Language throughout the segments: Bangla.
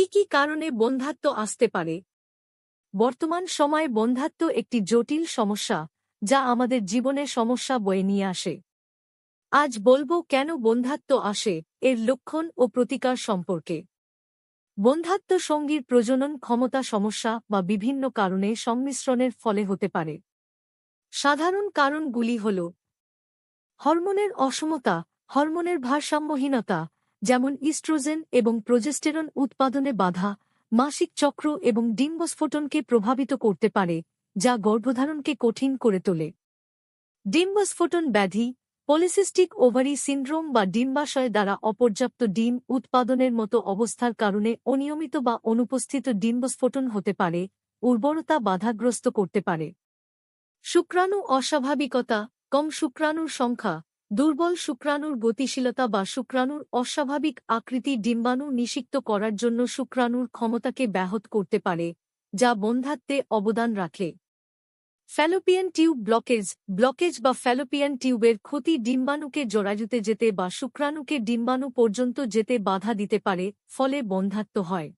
কি কি কারণে বন্ধাত্ব আসতে পারে? বর্তমান সময়ে বন্ধাত্ব একটি জটিল সমস্যা, যা আমাদের জীবনে সমস্যা বয়ে নিয়ে আসে। আজ বলব কেন বন্ধাত্ব আসে, এর লক্ষণ ও প্রতিকার সম্পর্কে। বন্ধাত্ব সঙ্গীর প্রজনন ক্ষমতা সমস্যা বা বিভিন্ন কারণে সংমিশ্রণের ফলে হতে পারে। সাধারণ কারণগুলি হল, হরমোনের অসমতা, হরমোনের ভারসাম্যহীনতা যেমন ইস্ট্রোজেন এবং প্রজেস্টেরন উৎপাদনে বাধা, মাসিক চক্র এবং ডিম্বস্ফোটনকে প্রভাবিত করতে পারে, যা গর্ভধারণকে কঠিন করে তোলে। ডিম্বস্ফোটন ব্যাধি, পলিসিস্টিক ওভারি সিন্ড্রোম বা ডিম্বাশয় দ্বারা অপর্যাপ্ত ডিম উৎপাদনের মতো অবস্থার কারণে অনিয়মিত বা অনুপস্থিত ডিম্বস্ফোটন হতে পারে, উর্বরতা বাধাগ্রস্ত করতে পারে। শুক্রাণু অস্বাভাবিকতা, কম শুক্রাণুর সংখ্যা দুর্বল শুক্রাণুর গতিশীলতা বা শুক্রাণুর অস্বাভাবিক আকৃতি ডিম্বাণু নিষিক্ত করার জন্য শুক্রাণুর ক্ষমতাকে ব্যাহত করতে পারে, যা বন্ধাত্বে অবদান রাখে। ফ্যালোপিয়ান টিউব ব্লকেজ ব্লকেজ বা ফ্যালোপিয়ান টিউবের ক্ষতি ডিম্বাণুকে জরাজুতে যেতে বা শুক্রাণুকে ডিম্বাণু পর্যন্ত যেতে বাধা দিতে পারে, ফলে বন্ধাত্ম হয়।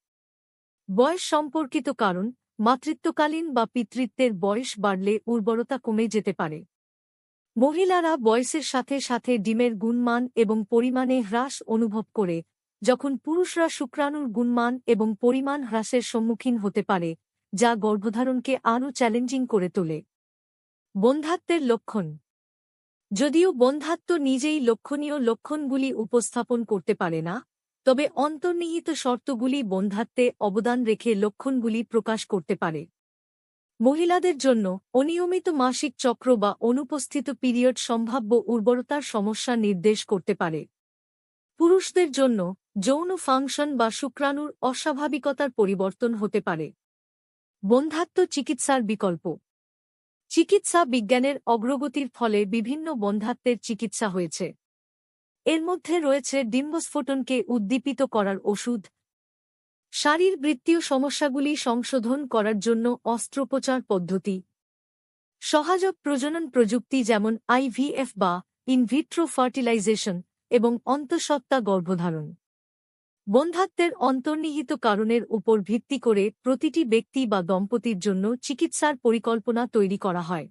বয়স সম্পর্কিত কারণ, মাতৃত্বকালীন বা পিতৃত্বের বয়স বাড়লে উর্বরতা কমে যেতে পারে। মহিলারা বয়সের সাথে সাথে ডিমের গুণমান এবং পরিমাণে হ্রাস অনুভব করে, যখন পুরুষরা শুক্রাণুর গুণমান এবং পরিমাণ হ্রাসের সম্মুখীন হতে পারে, যা গর্ভধারণকে আরও চ্যালেঞ্জিং করে তোলে। বন্ধাত্বের লক্ষণ। যদিও বন্ধাত্ব নিজেই লক্ষণীয় লক্ষণগুলি উপস্থাপন করতে পারে না, তবে অন্তর্নিহিত শর্তগুলি বন্ধাত্বে অবদান রেখে লক্ষণগুলি প্রকাশ করতে পারে। মহিলাদের জন্য অনিয়মিত মাসিক চক্র বা অনুপস্থিত পিরিয়ড সম্ভাব্য উর্বরতার সমস্যা নির্দেশ করতে পারে। পুরুষদের জন্য যৌন ফাংশন বা শুক্রাণুর অস্বাভাবিকতার পরিবর্তন হতে পারে। বন্ধাত্ম চিকিৎসার বিকল্প। চিকিৎসা বিজ্ঞানের অগ্রগতির ফলে বিভিন্ন বন্ধাত্বের চিকিৎসা হয়েছে। এর মধ্যে রয়েছে ডিম্বস্ফোটনকে উদ্দীপিত করার ওষুধ শারীরবৃত্তীয় সমস্যাগুলি সংশোধন করার জন্য অস্ত্রোপচার পদ্ধতি। সহায়ক প্রজনন প্রযুক্তি যেমন আইভিএফ বা ইনভিট্রো ফার্টিলাইজেশন এবং অন্তঃসত্ত্বা গর্ভধারণ। বন্ধাত্বের অন্তর্নিহিত কারণের উপর ভিত্তি করে প্রতিটি ব্যক্তি বা দম্পতির জন্য চিকিৎসার পরিকল্পনা তৈরি করা হয়।